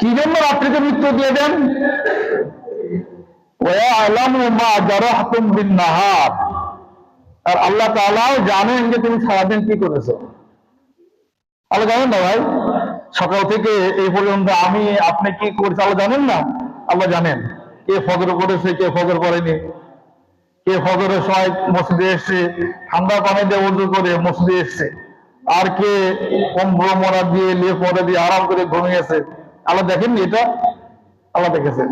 কি জন্য রাত্রিকে মৃত্যু দিয়ে দেন? আর আল্লাহ জানেন যে তুমি সারাদিন কি করেছ। আল্লাহ জানেন না ভাই? সকাল থেকে এই পর্যন্ত আমি, আপনি কি করেছি আল্লাহ জানেন না? আল্লাহ জানেন। কে ফজর করেছে, কে ফজর করেনি। কে ফজরের সময় মসজিদে এসছে ঠান্ডা পানি দিয়ে উজু করে মসজিদে এসছে। আর কে কম্বল মরা দিয়ে লে পরে দিয়ে আরাম করে ঘুমিয়েছে। আল্লাহ দেখেননি এটা? আল্লাহ দেখেছেন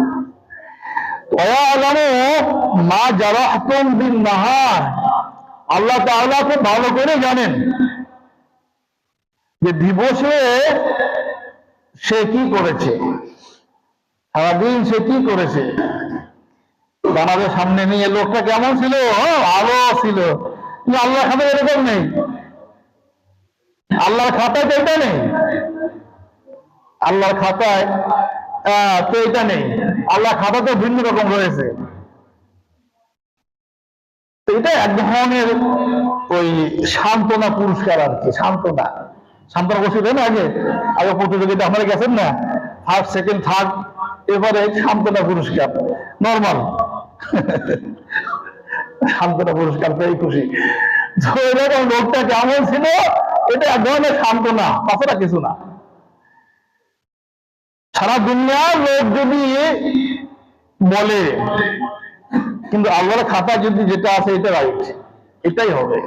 মা জারাহতুম নাহার। আল্লাহ ভালো করে জানেন যে দিবসে সে কি করেছে, সারাদিন সে কি করেছে। বানাবের সামনে নিয়ে লোকটা কেমন ছিল? ভালো ছিল। কিন্তু আল্লাহর খাতায় এরকম নেই। আল্লাহর খাতায় তো এটা নেই। আল্লাহর খাতায় তো এটা নেই। আল্লাহর খাতা তো ভিন্ন রকম রয়েছে। তো এটা এক ধরনের ওই সান্ত্বনা পুরস্কার আর কি, সান্ত্বনা। সান্ত্বনা বসে দেন আগে? আগে প্রতিযোগিতা, আপনারা গেছেন না? ফার্স্ট সেকেন্ড থার্ড এবারে সান্ত্বনা পুরস্কার। নর্মাল সান্ত্বনা পুরস্কার, পেয়ে খুশি। তো এরকম লোকটা কেমন ছিল? এটা এক ধরনের সান্ত্বনা, তাছাড়া কিছু না। সারা দুনিয়ার লোক যদি বলে, কিন্তু আল্লাহর খাতা যদি যেটা আছে এটা রাইট এটাই হবে।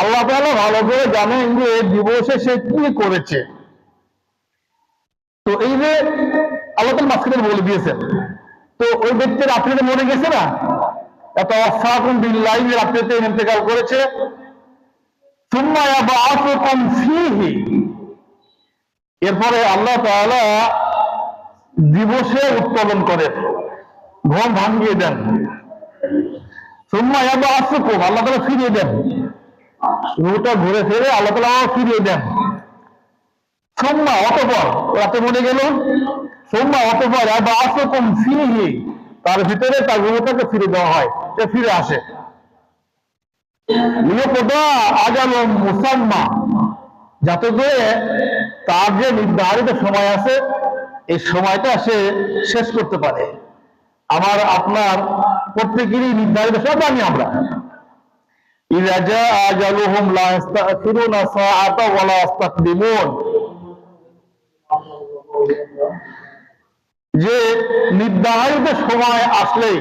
আল্লাহ ভালো করে জানেন যে দিবসে সে কি করেছে। তো এই যে আল্লাহ মাঝখানে বলে দিয়েছেন। তো ওই ব্যক্তি রাত্রিতে মরে গেছে না? এত অসাকুম বিল্লাহি রাত্রিতে ইন্তেকাল করেছে। এরপরে আল্লাহ দিবসে উৎপাদন করেন ঘুম ভাঙিয়ে দেন। সুম্মা ইয়াবআসুকুম আল্লাহ তাআলা ফিরিয়ে দেন। রুটা ঘুরে ফিরে আল্লাহ তাআলা আবার ফিরিয়ে দেন। সুম্মা, অতঃপর রাতে মরে গেল। সুম্মা, অতঃপর ইয়াবআসুকুম ফীহি, তার ভিতরে তার রুহটাকে ফিরে দেওয়া হয়, সে ফিরে আসে। আজালুম মুসাম্মা। যাতে করে তার যে নির্ধারিত সময় আছে, এই সময়টা সে শেষ করতে পারে। আমার, আপনার প্রত্যেকেরই নির্ধারিত জানি আমরা। যে নির্ধারিত সময় আসলেই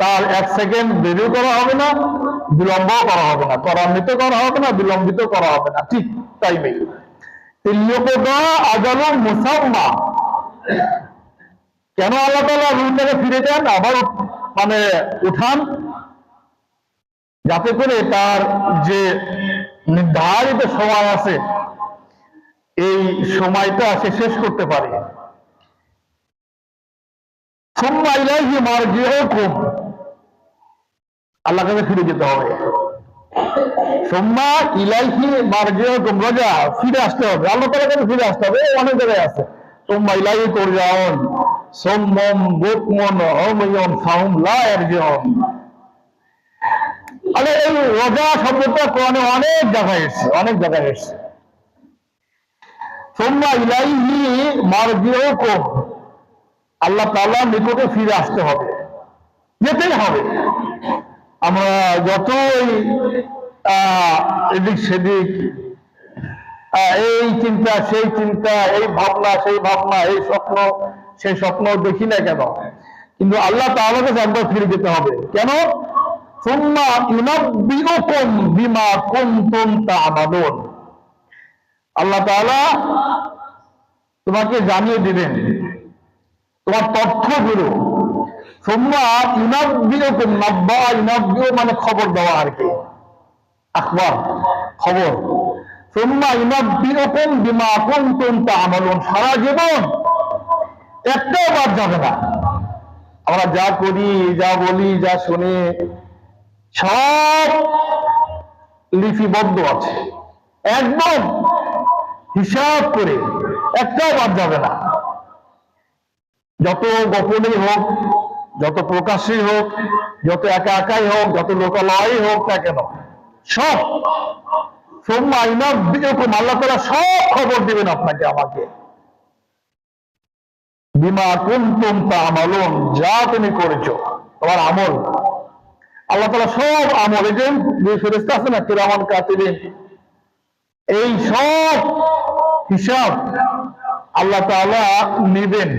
তার এক সেকেন্ড দেরিও করা হবে না বিলম্ব করা হবে না, ত্বরান্বিত করা হবে না, বিলম্বিত করা হবে না, ঠিক মুসাম্মা। কেন আল্লাহ রুহটাকে ফিরে দেন আবার মানে উঠান। যাতে করে তার যে নির্ধারিত সময় আছে, এই সময়টা সে শেষ করতে পারে। সুম্মা ইলাইহি মারজিউকুম। আল্লাহ কাছে ফিরে যেতে হবে। সোম্মা রাজা ফিরে আসতে হবে। আল্লাহ তাআলার কাছে ফিরে আসতে হবে। অনেক জায়গায় আছে। তুরজাউন। সোম্মম বুকমন ইয়ারজিউন। আরে এই রোজা শব্দটা কোরআনে অনেক জায়গায় এসেছে, অনেক জায়গায় এসেছে। সোম্মা ইলাইহি মারজিউকুম। আল্লাহ তাআলার নিকটে ফিরে আসতে হবে। যেতেই হবে। আমরা যতই এদিক সেদিক এই চিন্তা, সেই চিন্তা, এই ভাবনা, সেই ভাবনা, এই স্বপ্ন, সেই স্বপ্ন দেখি না কেন? কিন্তু আল্লাহ তাআলার কাছে একবার ফিরে যেতে হবে। কেন? বিমা আল্লাহ তাআলা তোমাকে জানিয়ে দিবেন, তোমার তথ্যগুলো মানে খবর দেওয়া আর কি। আখবর, খবর। সোম্মা ইনাব্বিউকুম বিমা কোন কুনতুম তা'মালুন, সারা জীবন একটাও বাদ যাবে না। আমরা যা করি, যা বলি, যা শুনি, সব লিপিবদ্ধ আছে। একদম হিসাব করে একটাও বাদ যাবে না। যত গোপনেই হোক যত প্রকাশ্যই হোক, যত একা একাই হোক, যত লোকালয়ই হোক না কেন, সব আল্লাহ সব খবর দিবেন আপনাকে, আমাকে। বিমা তা'মালুন, যা তুমি করেছ, তোমার আমল। আল্লাহ তাআলা সব আমল, এই যে ফেরেশতা আছে না এই সব হিসাব আল্লাহ তাআলা নেবেন।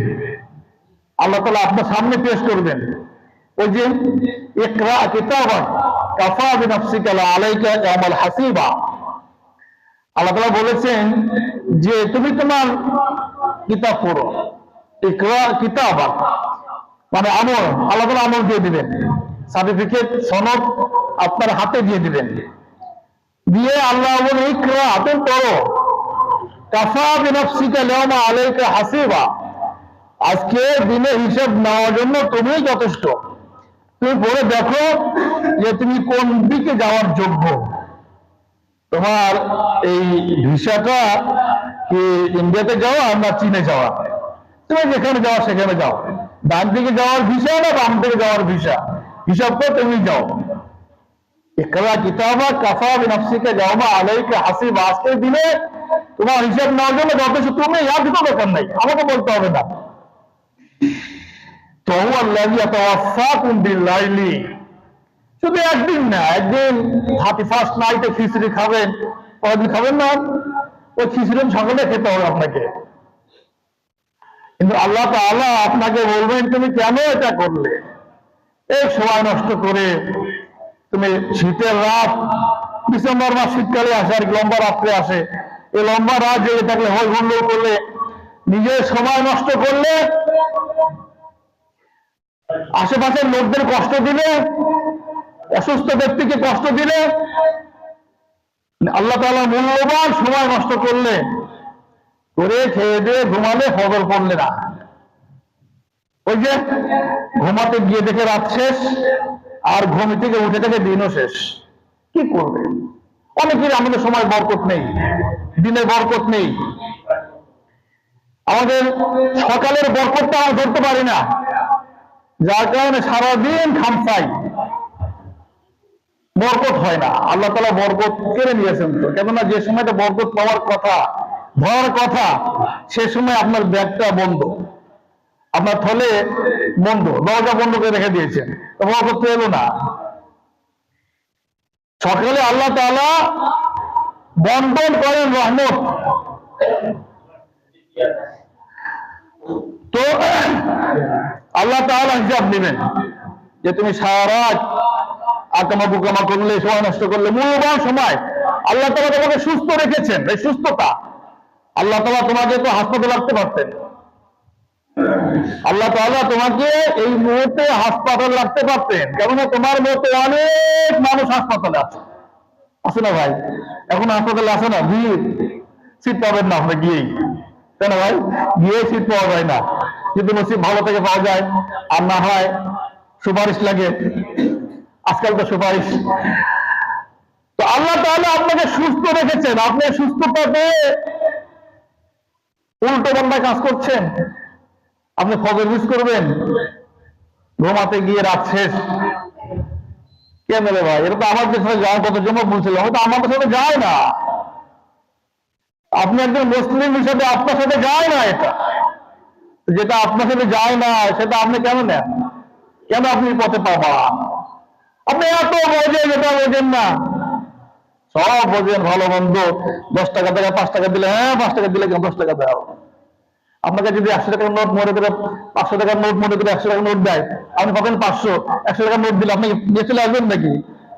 আল্লাহ তাআলা আপনার সামনে পেশ করবেন। ওই যে, ইকরা কিতাবাক কাফা বিনাফসিকা লা আলাইকা ইয়ামাল হাসিবা। আল্লাহ তাআলা বলেছেন যে, তুমি তোমার কিতাব পড়ো। ইকরা কিতাবাক মানে আমল। আল্লাহ তাআলা আমল দিয়ে দিবেন। সার্টিফিকেট, সনদ আপনার হাতে দিয়ে দিবেন। দিয়ে আল্লাহ বলে ইকরা, তুমি পড়ো। কাফা বিনাফসিকা লিয়াউমা আলাইকা হাসিবা। আজকে দিনে হিসাব নেওয়ার জন্য তুমি যথেষ্ট। তুমি পড়ে দেখো যে তুমি কোন দিকে যাওয়ার যোগ্য। তোমার এই ভিসাটা কি ইন্ডিয়াতে যাওয়া না চীনে যাওয়া? তুমি যেখানে যাওয়া সেখানে যাও। ডান দিকে যাওয়ার ভিসা না বাম দিকে যাওয়ার ভিসা? হিসাব করে তুমি যাও। ইকরা কিতাবা কাফা বিনাফসিকা যাওয়া আলাইকা হাসিব। আজকের দিনে তোমার হিসাব নেওয়ার জন্য যথেষ্ট। তুমি ইয়াদ দিতে দরকার নাই। আমাকে বলতে হবে না তো আল্লাহি ইয়াতাওয়াফাকুম বিল্লাইলি শুধু একদিন না, একদিন। থার্টি ফার্স্ট নাইটে খিচড়ি খাবেন। খাবেন না? ওই খিচড়ি সকালে খেতে হবে আপনাকে। কিন্তু আল্লাহ আপনাকে বলবেন, তুমি কেন এটা করলে? এই সময় নষ্ট করে তুমি শীতের রাত, ডিসেম্বর মাস শীতকালে আসে আর লম্বা রাত্রে আসে। এই লম্বা রাত জেগে থাকলে হুল্লোড় করলে, নিজের সময় নষ্ট করলে আশেপাশের লোকদের কষ্ট দিলে, অসুস্থ ব্যক্তিকে কষ্ট দিলে আল্লাহ তাআলা মূল্যবান সময় নষ্ট করলে, করে খেয়ে দিয়ে ঘুমালে ফজর পড়লে না। ওই যে ঘুমাতে গিয়ে দেখে রাত শেষ, আর ঘুম থেকে উঠে থেকে দিনও শেষ। কি করবে? অনেকের আমাদের সময় বরকত নেই, দিনের বরকত নেই। আমাদের সকালের বরকতটা আমরা ধরতে পারি না। যার কারণে সারাদিন খামসাই বরকত হয় না। আল্লাহ তালা বরকত কেড়ে নিয়েছেন তো। কেননা যে সময়টা বরকত পাওয়ার কথা ধরার কথা, সে সময় আপনার ব্যাগটা বন্ধ। আপনার থলে বন্ধ, দরজা বন্ধ করে রেখে দিয়েছেন। বরকত তো এলো না। সকালে আল্লাহ তাআলা বন্টন করেন রহমত। তো আল্লাহ তাআলা হিসাব নেবেন যে তুমি সারা রাত আকামা বুকামা করলে সময় নষ্ট করলে, মূল্যবান সময় আল্লাহ তাআলা তোমাকে সুস্থ রেখেছেন। এই সুস্থতা আল্লাহ তালা তোমাকে তো হাসপাতালে রাখতে পারতেন। আল্লাহ তাআলা তোমাকে এই মুহূর্তে হাসপাতাল রাখতে পারতেন। কেননা তোমার মতো অনেক মানুষ হাসপাতালে আছে। আছে না ভাই? এখন হাসপাতালে আছে না? ভিড়। সিট পাবেন না আপনি গিয়েই। তাই না ভাই? গিয়ে সিট পাওয়া যায় না। কিন্তু নসিব ভালো থেকে পাওয়া যায় আর না হয় সুপারিশ লাগে। আজকাল তো সুপারিশ। তো আল্লাহ তাহলে আপনাকে সুস্থ রেখেছেন। আপনি সুস্থতা পেয়ে উল্টো বন্ধায় কাজ করছেন। আপনি ফজর মিস করবেন। ঘুমাতে গিয়ে রাত শেষ। কেন রে ভাই? এটা তো আমার সাথে যাওয়ার কথা জমা বলছিল। হয়তো আমাদের সাথে যায় না। আপনি একজন মুসলিম হিসেবে আপনার সাথে যায় না এটা। যেটা আপনার সাথে যায় না, সেটা আপনি কেন নেন? কেন আপনি পথে পাবান আপনি এত বোঝেন, এটা বোঝেন না। সব বোঝেন, ভালো মন্দ। দশ টাকা থেকে পাঁচ টাকা দিলে হ্যাঁ পাঁচ টাকা দিলে কেন দশ টাকা দাও আপনাকে যদি একশো টাকার নোট মনে করে, পাঁচশো টাকার নোট মনে করে একশো টাকার নোট দেয়, আপনি পাবেন পাঁচশো। একশো টাকার নোট দিলে আপনি নিয়ে চলে আসবেন নাকি?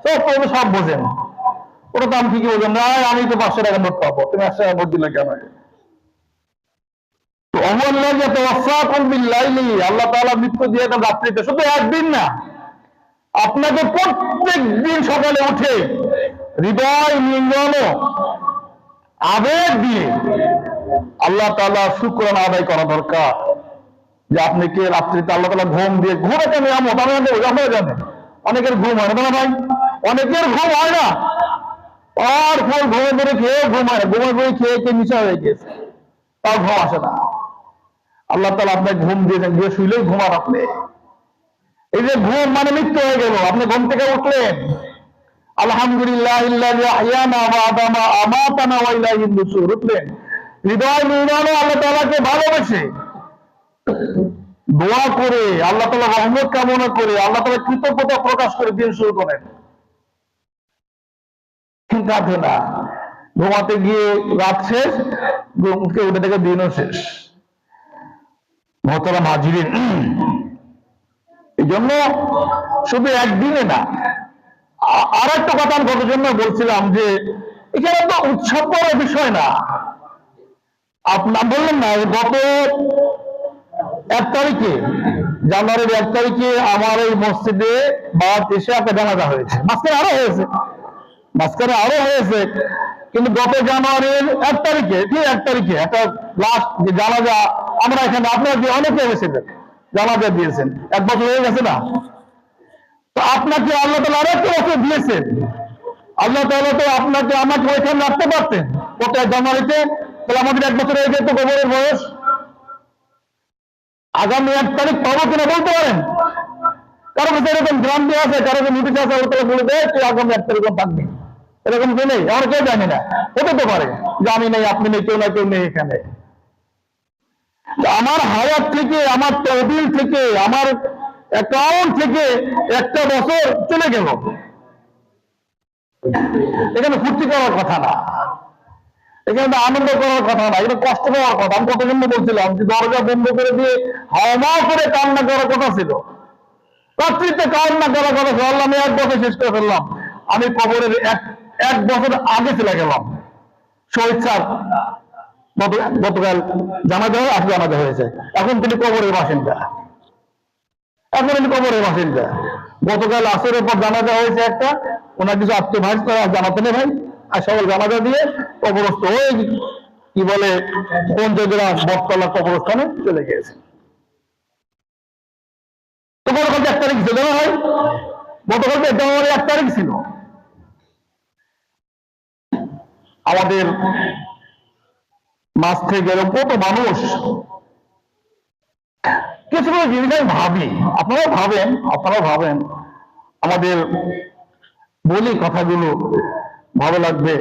সব তো সব বোঝেন। ওটা তো আমি ঠিকই বলবেন না। আমি তো পাঁচশো টাকার নোট পাবো। তুমি একশো টাকার নোট দিলে কেন তো অমল্লাহ যে তোয়াফাকুম বিল্লাইলি একদিন না, আপনাকে সকালে উঠে আবেগ দিয়ে আল্লাহ আদায় করা দরকার। যে আপনি কে রাত্রিতে আল্লাহ তাআলা ঘুম দিয়ে ঘুম একটা নিয়ামত আপনারা অনেকের ঘুম হয় না ভাই? অনেকের ঘুম হয় না। আর ফল ঘুমে ধরে খেয়ে ঘুম না। ঘুমে ঘুমে খেয়ে খেয়ে নিচা হয়ে গেছে তাও ঘুম আসে না। আল্লাহ তালা আপনাকে ঘুম দিয়েছেন দিয়ে শুইলেই ঘুমান আপনি। এই যে ঘুম মানে মৃত্যু হয়ে গেল, আপনি ঘুম থেকে উঠলেন। দোয়া করে করে কৃতজ্ঞতা প্রকাশ করে দিন শুরু করেন। কাঁদে না। ঘুমাতে গিয়ে রাত শেষ, ঘুমকে উঠে থেকে দিনও শেষ। মহতরাম হাজিরিন এই জন্য শুধু একদিনে না আর একটা কথা আমি জন্য বলছিলাম যে, এখানে তো উৎসব করার বিষয় না। আপনার বললেন না গত এক তারিখে, জানুয়ারির এক তারিখে আমার এই মসজিদে বাদ এসে একটা জানাজা হয়েছে। মাঝখানে আরও হয়েছে। মাঝখানে আরও হয়েছে, কিন্তু গত জানুয়ারির এক তারিখে, ঠিক এক তারিখে, একটা লাস্ট যে জানাজা আমরা এখানে আপনারা যে অনেকে এসেছিলেন জানাজা দিয়েছেন, এক বছর হয়ে গেছে না? তো আপনাকে আল্লাহ তালা আরও একটা বছর দিয়েছেন। আল্লাহ তাআলা তো আপনাকে আমাকে ওইখানে রাখতে পারতেন। এক জানুয়ারিতে, তাহলে আমাদের এক বছর হয়ে যেত গোবরের বয়স। আগামী এক তারিখ পাবো কিনা বলতে পারেন? কারও কাছে এরকম গ্রান্তি আছে, কারও নোটিশ আছে ওর তাহলে বলে দেয় আগামী এক তারিখ থাকবি। এরকম কেউ নেই? আমার কেউ জানি না। হতে তো পারে। যে আমি নেই, আপনি নেই, কেউ না, কেউ নেই এখানে। আমার হায়াত থেকে, আমার তহবিল থেকে, আমার অ্যাকাউন্ট থেকে একটা বছর চলে গেল। এখানে ফুর্তি করার কথা না। এখানে তো আনন্দ করার কথা না। এটা কষ্ট পাওয়ার কথা। আমি কতজন বলছিলাম যে দরজা বন্ধ করে দিয়ে হাওয়া করে কান্না করার কথা ছিল। রাত্রিতে কান্না করার কথা আল্লাহ আমি এক বছর শেষ করে ফেললাম। আমি কবরের এক এক বছর আগে চলে গেলাম। শহীদ গতকাল জানাজা হয় আজ জানাজা হয়েছে। এখন তিনি কবরের বাসিন্দা। এখন তিনি কবরের বাসিন্দা। গতকাল পর জানাজা হয়েছে একটা। ওনার কিছু আত্মীয় ভাই জানাতে নেই ভাই। আর সকল জানাজা দিয়ে কবরস্থ হয়ে কি বলে কোন পঞ্চগ্রাম বটতলা কবরস্থানে চলে গিয়েছে। তো গতকাল এক তারিখ ছিল ভাই? গতকাল এক তারিখ ছিল। আমাদের মাছ থেকে গেল কত মানুষ? কিছু কিছু জিনিস আমি ভাবি। আপনারাও ভাবেন আপনারাও ভাবেন। আমাদের বলি কথাগুলো ভালো লাগবে।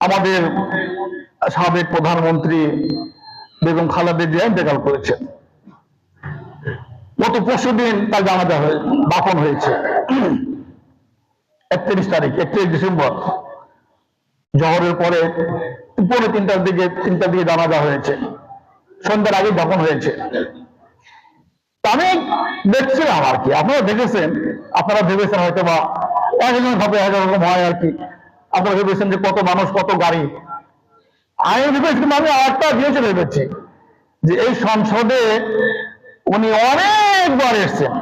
আমাদের সাবেক প্রধানমন্ত্রী বেগম খালেদা জিয়া ইন্তেকাল করেছেন। গত পরশু দিন তার জানাজা হয়ে দাফন হয়েছে। একত্রিশ তারিখ, একত্রিশ ডিসেম্বর। জহরের পরে পৌনে তিনটার দিকে তিনটার দিকে জানাজা হয়েছে। সন্ধ্যার আগে দাফন হয়েছে। আমি দেখছিলাম আর কি। আপনারা দেখেছেন? আপনারা ভেবেছেন হয়তো বা একজন ভাবে এক রকম হয় আর কি। আপনারা ভেবেছেন যে কত মানুষ, কত গাড়ি। আমি ভেবেছিলাম আমি আরেকটা জিনিস ভেবেছি যে এই সংসদে উনি অনেকবার এসছেন।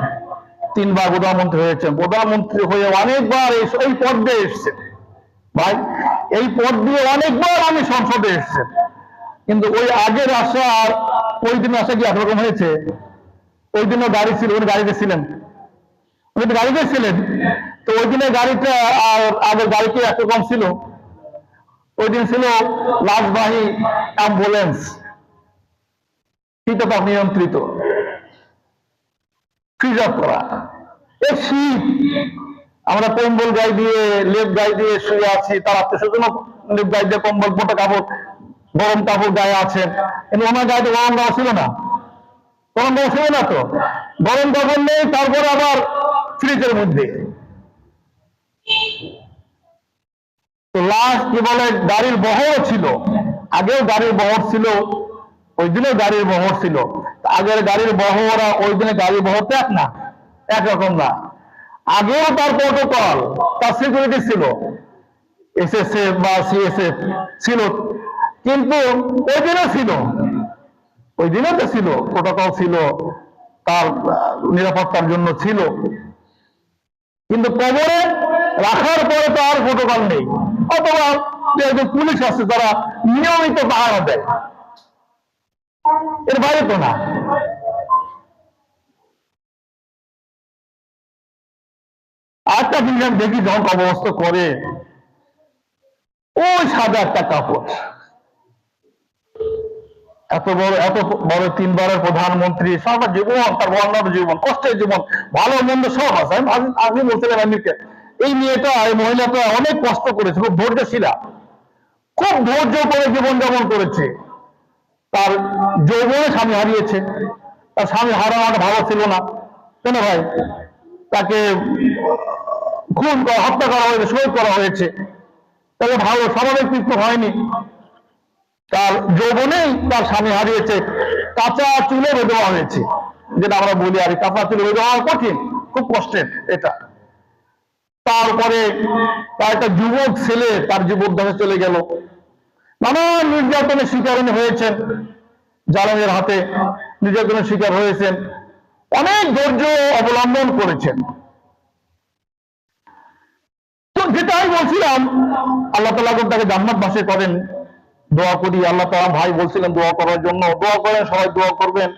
তিনবার প্রধানমন্ত্রী হয়েছেন। প্রধানমন্ত্রী হয়ে অনেকবার এই পদ দিয়ে এসছেন ভাই, এই পদ দিয়ে অনেকবার আমি সংসদে এসছেন কিন্তু ওই আগের আশা আর ওই দিন আশা কি একরকম হয়েছে? ওই দিনও গাড়ি ছিল, উনি গাড়িতে ছিলেন। উনি গাড়িতে ছিলেন। তো ওই দিনের গাড়িটা আর আগের গাড়ি কি একরকম ছিল? ওই দিন ছিল লাশবাহী অ্যাম্বুলেন্স। নিয়ন্ত্রিত। ফ্রিজ অফ করা এই শীত আমরা কম্বল গায়ে দিয়ে, লেপ গায়ে দিয়ে শুয়ে আছি, তার আত্মীয় লেপ গায়ে দিয়ে কম্বল মোটা কাপড়, গরম কাপড় গায়ে আছেন কিন্তু ওনার গায়ে তো গরম কাপড় ছিল না। গরম কাপড় ছিল না তো। গরম কাপড় নেই, তারপরে আবার ফ্রিজের মধ্যে। লাস্ট কি বলে গাড়ির বহর ছিল। আগেও গাড়ির বহর ছিল। ওই দিনে গাড়ির বহর ছিল। আগের গাড়ির বহর ওই দিনে গাড়ির বহর এক না একরকম না। আগেও তার প্রোটোকল তার সিকিউরিটি ছিল। এসএসএফ বা সিএসএফ ছিল। কিন্তু ওই দিনও ছিল। ওই দিনে তো ছিল প্রোটোকল ছিল, তার নিরাপত্তার জন্য ছিল। কিন্তু কবরে রাখার পরে তো আর প্রোটোকল নেই। অথবা যে একজন পুলিশ আছে, তারা নিয়মিত পাহারা দেয়। এর বাইরে তো না। আরেকটা জিনিস আমি দেখি যখন কবরস্থ করে, ওই সাদা একটা কাপড়। এত বড় এত বড় তিনবারের প্রধানমন্ত্রী সারা জীবন, তার বর্ণাঢ্য জীবন, কষ্টের জীবন, ভালো মন্দ সব আছে। আমি আগে বলছিলাম আমিরকে, এই মেয়েটা, এই মহিলাটা অনেক কষ্ট করেছে, খুব ধৈর্যশীলা। খুব ধৈর্য করে জীবন যাপন করেছে। তার যৌবনে স্বামী হারিয়েছে। তার স্বামী হারানোটা ভালো ছিল না। কেন ভাই? তাকে খুন করা, হত্যা করা হয়েছে, শহীদ করা হয়েছে। তাকে ভালো, স্বাভাবিক মৃত্যু হয়নি। তার যৌবনেই তার স্বামী হারিয়েছে। কাঁচা চুলে বেঁধে হয়েছে, যেটা আমরা বলি আর কাঁচা চুলে বেঁধে হওয়া কঠিন, খুব কষ্টের এটা। তারপরে তার একটা যুবক ছেলে, তার যুবক চলে গেল। নানান নির্যাতনের শিকার হয়েছেন জালানের হাতে নির্যাতনের শিকার হয়েছেন, অনেক ধৈর্য অবলম্বন করেছেন। তো যেটা আমি বলছিলাম, আল্লাহ তালা তাকে জান্নাত বাসে করেন, দোয়া করি, আল্লাহ তালা ভাই বলছিলেন দোয়া করার জন্য, দোয়া করেন, সবাই দোয়া করবেন।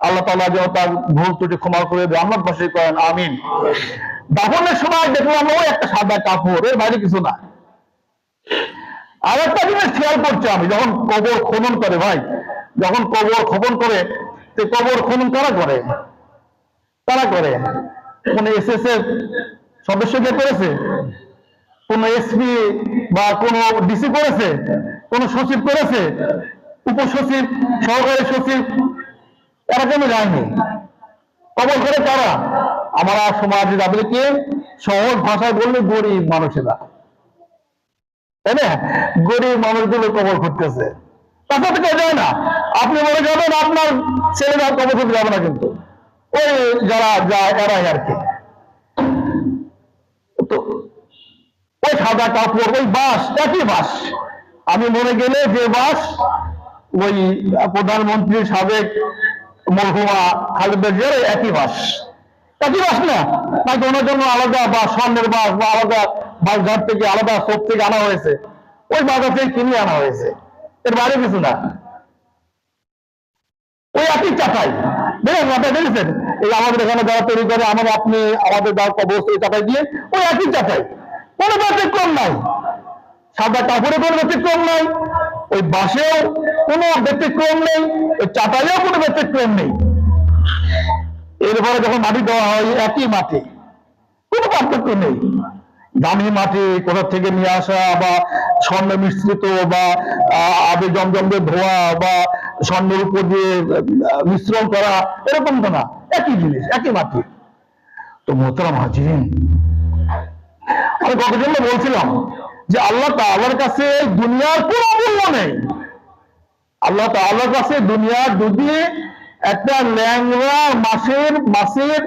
আল্লাহ তালা যেন তার ভুল ত্রুটি ক্ষমা করে জান্নাত বাসে করেন, আমিন। দাফনের সময় দেখলাম, ওই একটা সাদা কাপড়, এর বাইরে কিছু না আর একটা জিনিস খেয়াল করছি আমি যখন কবর খনন করে ভাই, যখন কবর খনন করে, তো কবর খনন কারা করে? তারা করে? কোন এস এর সদস্য কে করেছে? কোন এসপি বা কোন ডিসি করেছে? কোন সচিব করেছে? উপসচিব, সহকারী সচিব, এরা কেন যায়নি? কবর করে কারা? আমরা সমাজে তাদেরকে সহজ ভাষায় বললে গরিব মানুষেরা। গরিব মানুষগুলো কবর করতেছে তাছাড়া তো কেউ যায় না। আপনি মনে যাবেন, আপনার ছেলেরা কবর করতে যাবে না কিন্তু। ওই যারা যায়, এরাই আর কি। ওই সাদা কাপড়, ওই বাস একই বাস আমি মনে গেলে যে বাস ওই প্রধানমন্ত্রীর সাবেক মরহুমা খালেদা একই বাস একই বাস না, নাকি ওনার জন্য আলাদা বা স্বর্ণের বাস বা আলাদা বাস ঘাট থেকে আলাদা সব থেকে আনা হয়েছে। ওই বাজার থেকে কিনে আনা হয়েছে। এর বাইরে কিছু না। ওই একই চাটাই দেখেন আপনি দেখেছেন? এই আমাদের এখানে যারা তৈরি করে আমাদের আপনি, আমাদের যারা কবর এই চাটাই দিয়ে, ওই একই চাটাই কোনো ব্যতিক্রম নাই। সাদা কাপড়ে কোনো ব্যতিক্রম নাই। ওই বাসেও কোনো ব্যতিক্রম নেই। ওই চাটাইয়েও কোনো ব্যতিক্রম নেই। এরপরে যখন মাটি দেওয়া হয়, একই মাটি। কোনো পার্থক্য নেই। দামি মাটি কোথা থেকে নিয়ে আসা বা স্বর্ণ মিশ্রিত বা আহ, আবে জমজম দিয়ে ধোয়া বা স্বর্ণের উপর দিয়ে মিশ্রণ করা এরকম তো না। একই জিনিস একই মাটি। তো মোহতারাম হাজিরিন আমি কতজন বলছিলাম যে আল্লাহ তাআলার কাছে দুনিয়ার কোনো মূল্য নেই। আল্লাহ তাআলার কাছে দুনিয়ার যদি একটা ল্যাংরা মাসের মাসের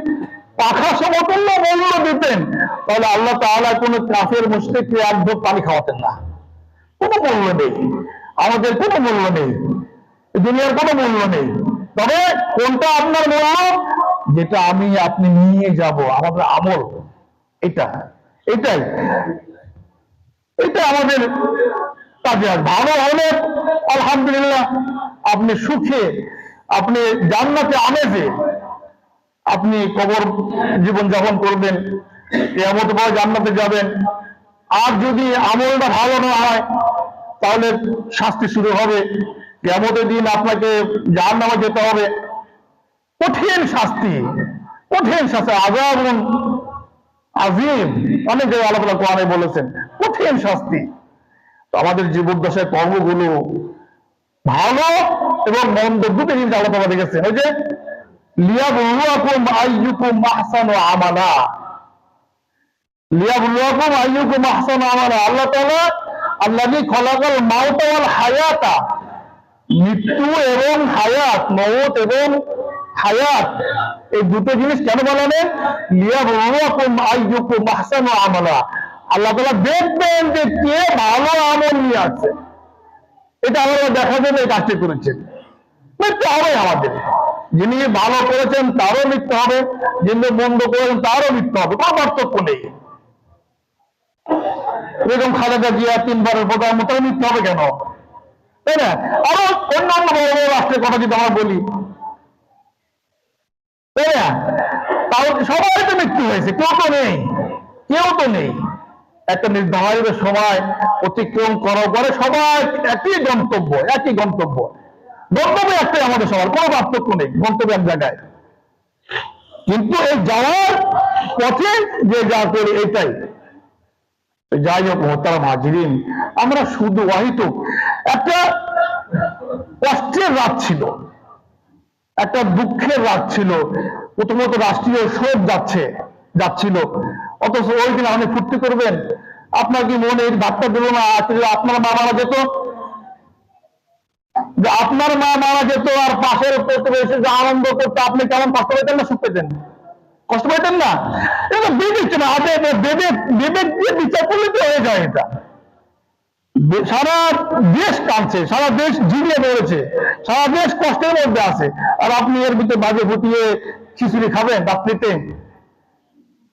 পাখা সমতুল্য মূল্য দিতেন? তাহলে আল্লাহ তাআলা কোনো কাফের, মুশরিককে এক ঢোক পানি খাওয়াতেন না। কোনো মূল্য নেই। আমাদের কোনো মূল্য নেই। দুনিয়ার কোনো মূল্য নেই। তবে কোনটা আপনার মূল্য? যেটা আমি, আপনি নিয়ে যাব। আমাদের আমল এটা। এটাই। এটা আমাদের কাজে ভালো হলে, আলহামদুলিল্লাহ, আপনি সুখে, আপনি জান্নাতে আমেজে আপনি কবর জীবন যাপন করবেন এমত পরে জান্নাতে যাবেন। আর যদি আমলটা ভালো না হয়, তাহলে শাস্তি শুরু হবে। কেমতের দিন আপনাকে জাহান নামে যেতে হবে। কঠিন শাস্তি কঠিন শাস্তি আজাবন আজিম অনেক জায়গায় তাআলা কোরআনে বলেছেন, কঠিন শাস্তি। তো আমাদের জীবদ্দশায় কর্মগুলো ভালো এবং মন্দ দুটো জিনিস তাআলা রেখেছেন ওই যে লিয়াবলুয়াকুম আইয়ুকুম আহসানু আমালা। লিয়াবলুয়াকুম আইয়ুকুম আহসানু আমালা। আল্লাহ তাআলা খলাকাল মাউতা ওয়াল হায়াতা। মৃত্যু এবং হায়াত মৌত এবং হায়াত। এই দুটো জিনিস কেন বানালেন? লিয়াবলুয়াকুম আইয়ুকুম আহসানু আমালা। আল্লাহ তাআলা দেখবেন যে কে ভালো আমল নিয়ে আছে। এটা আমরা দেখা যাবে কাজটি করেছেন। মৃত্যু হবে আমাদের। যিনি ভালো করেছেন, তারও মৃত্যু হবে। যিনি মন্দ করেছেন, তারও মৃত্যু হবে। কোনো পার্থক্য নেই। এরকম খালেদা জিয়া তিনবারের প্রধানমন্ত্রী মৃত্যু হবে কেন? তাই না? আরও অন্যান্য বড় বড় রাষ্ট্রের কথা যদি আমরা বলি, তাই না? তাও সবাই তো মৃত্যু হয়েছে, কেউ তো নেই, কেউ তো নেই। একটা নির্ধারিত সময় অতিক্রম করার পরে সবাই একই গন্তব্য একই গন্তব্য। গন্তব্য একটাই আমাদের সবার কোনো পার্থক্য নেই গন্তব্য এক জায়গায়। কিন্তু এই যাওয়ার পথে যে যা করে এটাই। যাই হোক মোহতারাম হাজিরিন আমরা শুধু ওয়াহিত একটা কষ্টের রাত ছিল, একটা দুঃখের রাত ছিল, প্রথমত রাষ্ট্রীয় শোক যাচ্ছে, যাচ্ছিল। অথচ ওই দিন আপনি ফুর্তি করবেন, আপনার কি মনে ভাবটা দিল না? আপনার মা মারা যেত যে আপনার মা মারা যেত আর পাশের প্রতিবেশী যে আনন্দ করতে, আপনি কেমন কষ্ট পেতেন না সুখ পেতেন? কষ্ট পেতেন না? এটা বিবেক না আজ বিবেক বিবেক দিয়ে বিচার করলে তো হয়ে যায় এটা। সারা দেশ কাঁদছে, সারা দেশ জিরিয়ে পড়েছে, সারা দেশ কষ্টের মধ্যে আছে। আর আপনি এর ভিতরে বাজে ফুটিয়ে খিচুড়ি খাবেন রাত্রিতে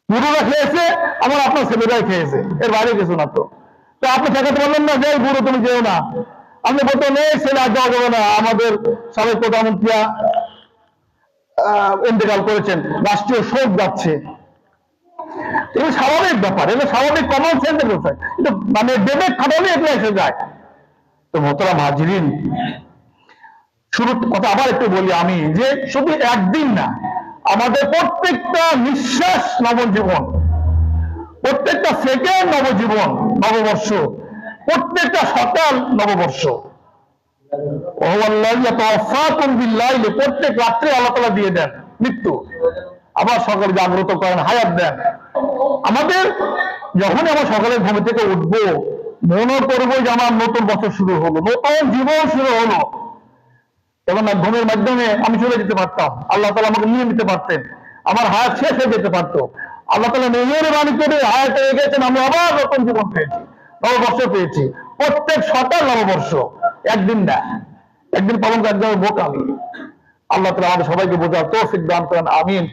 বুড়োরা খেয়েছে আমার আপনার ছেলেরাই খেয়েছে। এর বাইরে কিছু না তো। তো আপনি ঠেকাতে পারলেন না যে বুড়ো তুমি যেও না। আপনি বলতেন এই ছেলে আর যাওয়া যাবে না আমাদের সাবেক প্রধানমন্ত্রী ইন্তেকাল করেছেন। রাষ্ট্রীয় শোক যাচ্ছে। এটা স্বাভাবিক ব্যাপার, এটা স্বাভাবিক কমন সেন্সের ব্যাপার কিন্তু মানে বিবেক খাটালে এগুলো এসে যায়। তো মোতরাম হাজিরিন শুরু কথা আবার একটু বলি আমি যে শুধু একদিন না, আমাদের প্রত্যেকটা নিঃশ্বাস নবজীবন, প্রত্যেকটা সেকেন্ড নবজীবন, নববর্ষ প্রত্যেকটা সকাল নববর্ষ। প্রত্যেক রাত্রে আল্লাহ দিয়ে দেন মৃত্যু। আবার সকালে জাগ্রত করেন, হায়াত দেন। আমাদের যখন আমরা সকালে ঘুম থেকে উঠবো, মনে করব যে আমার নতুন বছর শুরু হলো, নতুন জীবন শুরু হলো। এবং না ঘুমের মাধ্যমে আমি চলে যেতে পারতাম, আল্লাহ তালা আমাকে নিয়ে নিতে পারতেন, আমার হায়াত শেষ হয়ে যেতে পারতো। আল্লাহ তালা নিজের বাণী করে হায়াত হয়ে গেছেন আমি আবার নতুন জীবন পেয়েছি। নববর্ষ পেয়েছি। প্রত্যেক সকাল নববর্ষ। একদিন না। একদিন পালন একদম বোক আল্লাহ তালা আমাদের সবাইকে বোঝা তো সিদ্ধান্ত আমিন।